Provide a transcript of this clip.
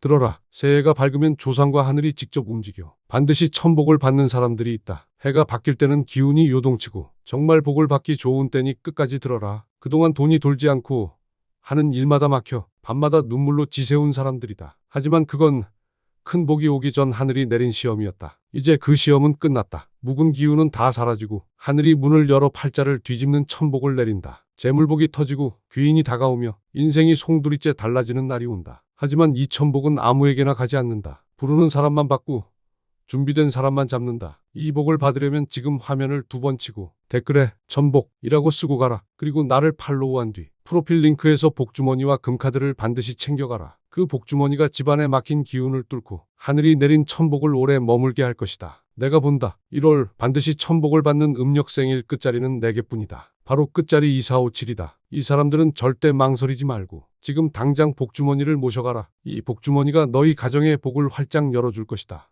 들어라. 새해가 밝으면 조상과 하늘이 직접 움직여. 반드시 천복을 받는 사람들이 있다. 해가 바뀔 때는 기운이 요동치고 정말 복을 받기 좋은 때니 끝까지 들어라. 그동안 돈이 돌지 않고 하는 일마다 막혀 밤마다 눈물로 지새운 사람들이다. 하지만 그건 큰 복이 오기 전 하늘이 내린 시험이었다. 이제 그 시험은 끝났다. 묵은 기운은 다 사라지고 하늘이 문을 열어 팔자를 뒤집는 천복을 내린다. 재물복이 터지고 귀인이 다가오며 인생이 송두리째 달라지는 날이 온다. 하지만 이 천복은 아무에게나 가지 않는다. 부르는 사람만 받고 준비된 사람만 잡는다. 이 복을 받으려면 지금 화면을 두 번 치고 댓글에 천복이라고 쓰고 가라. 그리고 나를 팔로우한 뒤 프로필 링크에서 복주머니와 금카드를 반드시 챙겨가라. 그 복주머니가 집안에 막힌 기운을 뚫고 하늘이 내린 천복을 오래 머물게 할 것이다. 내가 본다. 1월 반드시 천복을 받는 음력 생일 끝자리는 4개뿐이다. 바로 끝자리 2457이다. 이 사람들은 절대 망설이지 말고 지금 당장 복주머니를 모셔가라. 이 복주머니가 너희 가정의 복을 활짝 열어줄 것이다.